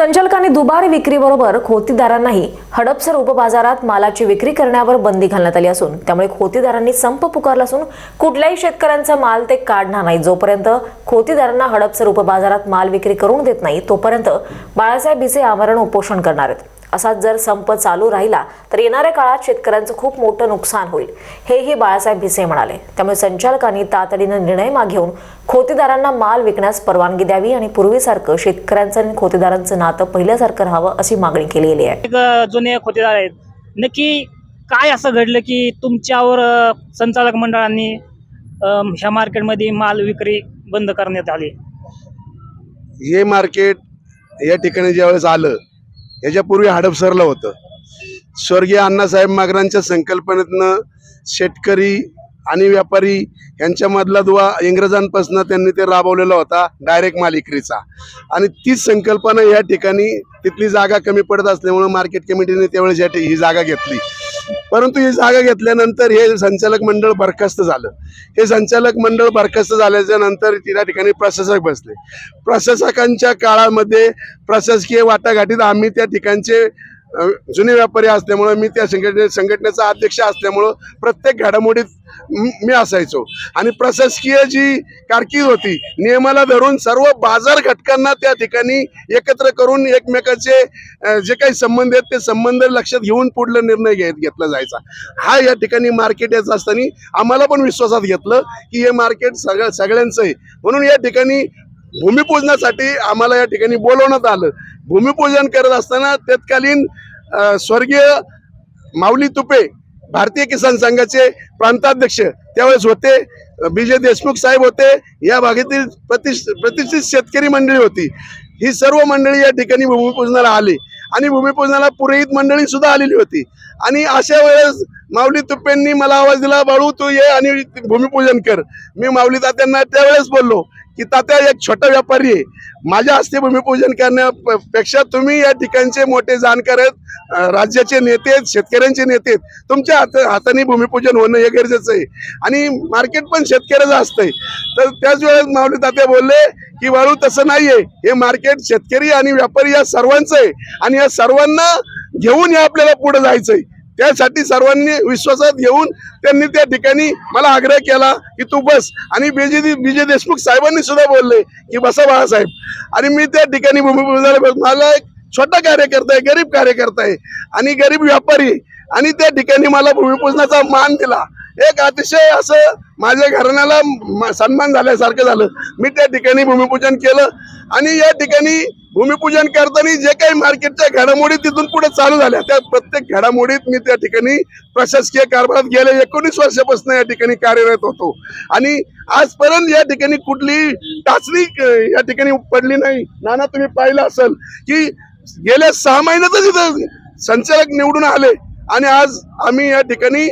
संचालकांनी दुबार विक्रीबरोबर खोतीदारांनाही हडपसर उपबाजारात मालाची विक्री करण्यावर बंदी घालण्यात आली असून त्यामुळे खोतीदारांनी संप पुकारला असून कुठल्याही शेतकऱ्यांचा माल ते काढणार नाही. जोपर्यंत खोतीदारांना हडपसर उपबाजारात माल विक्री करून देत नाही तोपर्यंत बाळासाहेब भिसे आमरण उपोषण करणार आहेत. असाच जर संप चालू राहिला तर येणाऱ्या काळात शेतकऱ्यांचं खूप मोठं नुकसान होईल. हेही बाळासाहेब भिसे म्हणाले. त्यामुळे संचालकांनी तातडीनं निर्णय मागे घेऊन खोतीदारांना माल विकण्यास परवानगी द्यावी आणि पूर्वीसारखं शेतकऱ्यांचं आणि खोतीदारांचं नातं पहिल्यासारखं राहावं अशी मागणी केलेली आहे. जुने खोतेदार आहेत. नक्की काय असं घडलं की तुमच्यावर संचालक मंडळांनी अ, ह्या मार्केटमध्ये माल विक्री बंद करण्यात आली? हे मार्केट या ठिकाणी ज्यावेळेस आलं ह्याच्यापूर्वी हडपसरलं होतं. स्वर्गीय अण्णासाहेब मागरांच्या संकल्पनेतनं शेतकरी आणि व्यापारी यांच्यामधला दुवा इंग्रजांपासून त्यांनी ते राबवलेला होता डायरेक्ट मालिकरीचा. आणि तीच संकल्पना या ठिकाणी तिथली जागा कमी पडत असल्यामुळं मार्केट कमिटीने त्यावेळेस या ही जागा घेतली. परंतु ही जागा घेतल्यानंतर हे संचालक मंडळ बरखास्त झालं. हे संचालक मंडळ बरखास्त झाल्याच्यानंतर त्या ठिकाणी प्रशासक बसले. प्रशासकांच्या काळामध्ये प्रशासकीय वाटाघाटीत आम्ही त्या ठिकाणचे जुने व्यापारी असल्यामुळं मी त्या संघटने संघटनेचा अध्यक्ष असल्यामुळं प्रत्येक घडामोडीत मी असायचो. आणि प्रशासकीय जी कारकीर्द होती नियमाला धरून सर्व बाजार घटकांना त्या ठिकाणी एकत्र करून एकमेकाचे जे काही संबंध आहेत ते संबंध लक्षात घेऊन पुढला निर्णय घेत घेतला जायचा. हा या ठिकाणी मार्केट याचं असताना आम्हाला पण विश्वासात घेतलं की हे मार्केट सगळ्या सगळ्यांचं आहे. म्हणून या ठिकाणी भूमिपूजनासाठी आम्हाला या ठिकाणी बोलवण्यात आलं. भूमिपूजन करत असताना तत्कालीन स्वर्गीय माऊली तुपे भारतीय किसान संघाचे प्रांताध्यक्ष त्यावेळेस होते. विजय देशमुख साहेब होते. या भागातील प्रतिष्ठ प्रतिष्ठित शेतकरी मंडळी होती. ही सर्व मंडळी या ठिकाणी भूमिपूजनाला आली आणि भूमिपूजनाला पुरोहित मंडळी सुद्धा आलेली होती. आणि अशा वेळेस माऊली तुप्पेंनी मला आवाज दिला बाळू तू ये आणि भूमिपूजन कर. मी माऊली तात्यांना त्यावेळेस बोललो की तात्या एक छोटा व्यापारी आहे. माझ्या हस्ते भूमिपूजन करण्यापेक्षा तुम्ही या ठिकाणचे मोठे जाणकार आहेत राज्याचे नेते आहेत शेतकऱ्यांचे नेते आहेत. तुमच्या हात हाताने भूमिपूजन होणं हे गरजेचं आहे. आणि मार्केट पण शेतकऱ्याचं असतंय. तर त्याच वेळेस माऊली तात्या बोलले की वाळू तसं नाहीये. हे मार्केट शेतकरी आणि व्यापारी या सर्वांचं आहे. आणि या सर्वांना घेऊन हे आपल्याला पुढे जायचंय. त्यासाठी सर्वांनी विश्वासात घेऊन त्यांनी त्या ठिकाणी मला आग्रह केला की तू बस. आणि विजय विजय देशमुख साहेबांनी सुद्धा बोलले की बसा बाळासाहेब. आणि मी त्या ठिकाणी भूमिपूजनाला मला एक छोटा कार्यकर्ता आहे गरीब कार्यकर्ता आहे. आणि गरीब व्यापारी. आणि त्या ठिकाणी मला भूमिपूजनाचा मान दिला. एक अतिशय असं माझ्या घराण्याला सन्मान झाल्यासारखं झालं. मी त्या ठिकाणी भूमिपूजन केलं आणि या ठिकाणी भूमिपूजन करताना जे काही मार्केटच्या घडामोडी तिथून पुढे चालू झाल्या. त्या प्रत्येक घडामोडीत मी त्या ठिकाणी प्रशासकीय कारभारात गेले. एकोणीस वर्षापासून या ठिकाणी कार्यरत होतो. आणि आजपर्यंत या ठिकाणी कुठली टाचणी या ठिकाणी पडली नाही. नाना तुम्ही पाहिलं असेल की गेल्या सहा महिन्यातच इथं संचालक निवडून आले. आणि आज आम्ही या ठिकाणी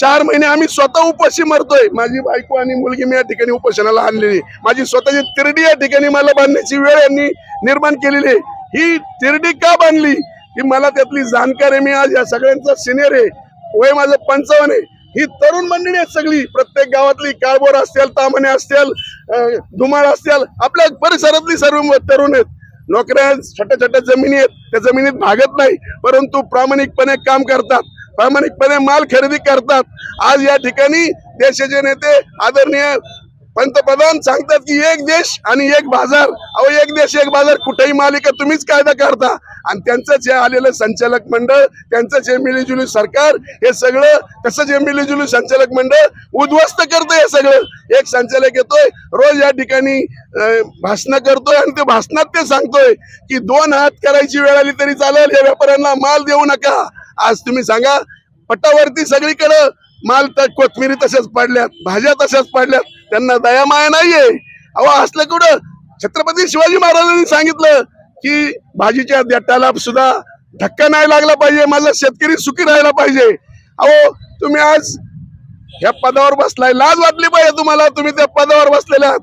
चार महिने आम्ही स्वतः उपाशी मरतोय. माझी बायको आणि मुलगी मी या ठिकाणी उपोषणाला आणलेली माझी स्वतःची तिरडी या ठिकाणी मला बांधण्याची वेळ यांनी निर्माण केलेली आहे. ही तिरडी का बांधली? ही मला त्यातली जाणकार आहे. मी आज या सगळ्यांचा सिनियर आहे. वय माझं पंचावन्न आहे. ही तरुण मंडळी आहेत सगळी. प्रत्येक गावातली काळबोर असतील तामणे असतील धुमाळ असतील आपल्या परिसरातली सर्व तरुण आहेत. नोकऱ्या छोट्या छोट्या जमिनी आहेत. त्या जमिनीत भागत नाही. परंतु प्रामाणिकपणे काम करतात. प्रामाणिकपणे माल खरेदी करतात. आज या ठिकाणी देशाचे नेते आदरणीय पंतप्रधान सांगतात की एक देश आणि एक बाजार. अहो एक देश एक बाजार. कुठेही मालिका तुम्हीच कायदा करता. आणि त्यांचं जे आलेलं संचालक मंडळ त्यांचं जे मिलीजुली सरकार हे सगळं तसं जे मिलीजुली संचालक मंडळ उद्ध्वस्त करतंय हे सगळं. एक संचालक येतोय रोज या ठिकाणी भाषण करतोय आणि ते भाषणात ते सांगतोय की दोन हात करायची वेळ आली तरी चालेल या व्यापाऱ्यांना माल देऊ नका. आज तुम्ही सांगा पटावरती सगळीकडं माल तर कोथमिरी तशाच पाडल्यात भाज्या तशाच पडल्यात त्यांना दयामाया नाहीये. अहो असलं कुठं? छत्रपती शिवाजी महाराजांनी सांगितलं की भाजीच्या देटाला सुद्धा धक्का नाही लागला पाहिजे माझा शेतकरी सुखी राहायला पाहिजे. अहो तुम्ही आज ह्या पदावर बसलाय लाज वाटली पाहिजे तुम्हाला तुम्ही त्या पदावर बसलेल्या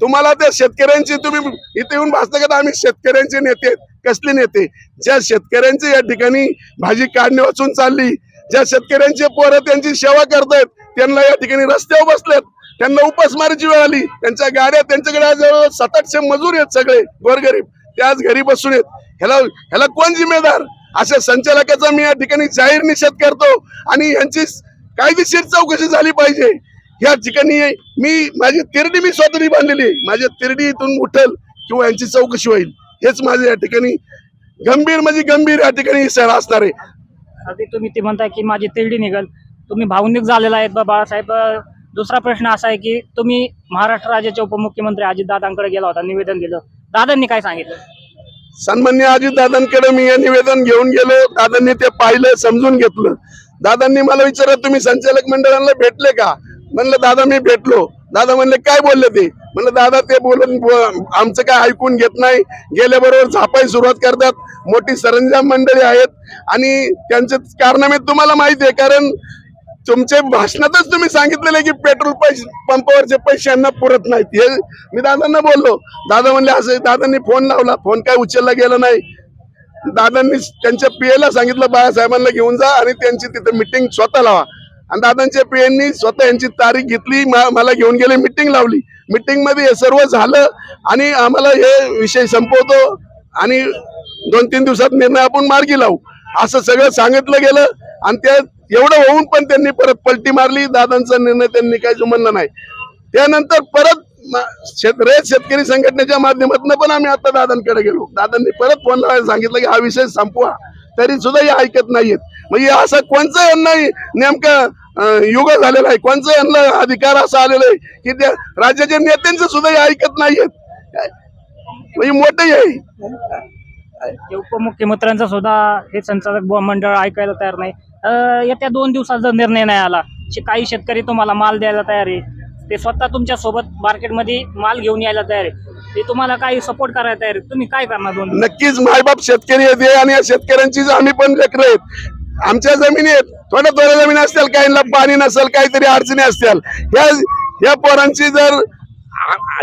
तुम्हाला त्या शेतकऱ्यांची तुम्ही इथे येऊन भासता का आम्ही शेतकऱ्यांचे नेते कसले नेते? ज्या शेतकऱ्यांचे या ठिकाणी भाजी काढणे वाचून चालली ज्या शेतकऱ्यांचे पोरं त्यांची सेवा करतायत त्यांना या ठिकाणी रस्त्यावर बसलेत त्यांना उपासमारीची वेळ आली त्यांच्या गाड्या त्यांच्याकडे आज जवळ सात आठशे मजूर आहेत सगळे गोरगरीब. ते आज घरी बसून आहेत. ह्याला ह्याला कोण जिम्मेदार? अशा संचालकाचा मी या ठिकाणी जाहीर निषेध करतो आणि यांची कायदेशीर चौकशी झाली पाहिजे. या ठिकाणी मी माझी तिरडी मी स्वतःनी बांधलेली माझ्या तिरडी इथून उठल किंवा यांची चौकशी होईल. हेच माझे या ठिकाणी गंभीर म्हणजे गंभीर या ठिकाणी सर असणार आहे. तुम्ही ते म्हणताय की माझी तिरडी निघल. तुम्ही भावनिक झालेला आहेत बा बाळासाहेब. दुसरा प्रश्न असा आहे की तुम्ही महाराष्ट्र राज्याचे उपमुख्यमंत्री अजितदादांकडे गेला होता निवेदन दिलं. दादांनी काय सांगितलं? सन्मान्य अजित दादांकडे मी हे निवेदन घेऊन गेलो. दादांनी ते पाहिलं समजून घेतलं. दादांनी मला विचारलं तुम्ही संचालक मंडळाला भेटले का? म्हणलं दादा मी भेटलो. दादा म्हणले काय बोलले ते? म्हणलं दादा ते बोलून आमचं काय ऐकून घेत नाही. गेल्याबरोबर झापाय सुरुवात करतात. मोठी सरंजाम मंडळी आहेत. आणि त्यांचे कारनामे तुम्हाला माहिती आहे कारण तुमच्या भाषणातच तुम्ही सांगितलेले की पेट्रोल पैसे पंपावरचे पैसे यांना पुरत नाहीत. हे मी दादांना बोललो. दादा म्हणले असं दादांनी फोन लावला. फोन काय उचलला गेला नाही. दादांनी त्यांच्या पीएला सांगितलं बाळासाहेबांना घेऊन जा आणि त्यांची तिथे मिटिंग स्वतः लावा. आणि दादांच्या पीएंनी स्वतः यांची तारीख घेतली मला घेऊन गेले मिटिंग लावली. मिटिंगमध्ये हे सर्व झालं आणि आम्हाला हे विषय संपवतो आणि दोन तीन दिवसात निर्णय आपण मार्गी लावू. असं सगळं सांगितलं गेलं आणि त्या एवढं होऊन पण त्यांनी परत पलटी मारली. दादांचा निर्णय त्यांनी काही जुमनला नाही. त्यानंतर परत शेत रयत शेतकरी संघटनेच्या माध्यमातून पण आम्ही आता दादांकडे गेलो. दादांनी परत फोन लावायला सांगितलं की हा विषय संपवा. तरी सुद्धा हे ऐकत नाहीयेत. म्हणजे असं कोणचं यांना नेमकं युग झालेला आहे? कोणचं यांना अधिकार असा आलेला आहे की त्या राज्याच्या नेत्यांचं सुद्धा हे ऐकत नाहीयेत? म्हणजे मोठं आहे. ते उपमुख्यमंत्र्यांचा सुद्धा हे संचालक मंडळ ऐकायला तयार नाही. येत्या दोन दिवसात जर निर्णय नाही आला काही शेतकरी तुम्हाला माल द्यायला तयार आहे. ते स्वतः तुमच्यासोबत मार्केटमध्ये माल घेऊन यायला तयार आहे. ते तुम्हाला काही सपोर्ट करायला तयार आहे. तुम्ही काय करणार दोन नक्कीच मायबाप शेतकरी आहेत आणि या शेतकऱ्यांचीच आम्ही पण लेकर आहेत आमच्या जमिनी आहेत थोड्या थोड्या जमिनी असतील काहींना पाणी नसेल काहीतरी अडचणी असतील. ह्या ह्या पोरांची जर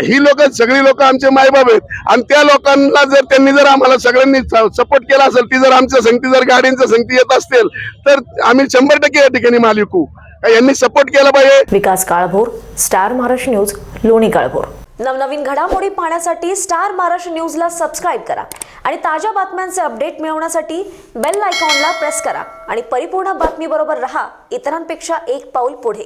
ही लोक सगळी लोक आमचे मायबाप आहेत. आणि त्या लोकांना जर त्यांनी जर आम्हाला सगळ्यांनी सपोर्ट केला असेल ती जर आमच्या संगती जर गाड्यांच्या संगती येत असतील तर आम्ही शंभर टक्के या ठिकाणी माल विकू. यांनी सपोर्ट केला पाहिजे. Vikas Kalbhor star Maharashtra news Loni Kalbhor. नवनवीन घडामोडी पाहण्यासाठी स्टार महाराष्ट्र न्यूजला सबस्क्राईब करा आणि ताज्या बातम्यांचे अपडेट मिळवण्यासाठी बेल आयकॉनला प्रेस करा. आणि परिपूर्ण बातमीबरोबर रहा. इतरांपेक्षा एक पाऊल पुढे.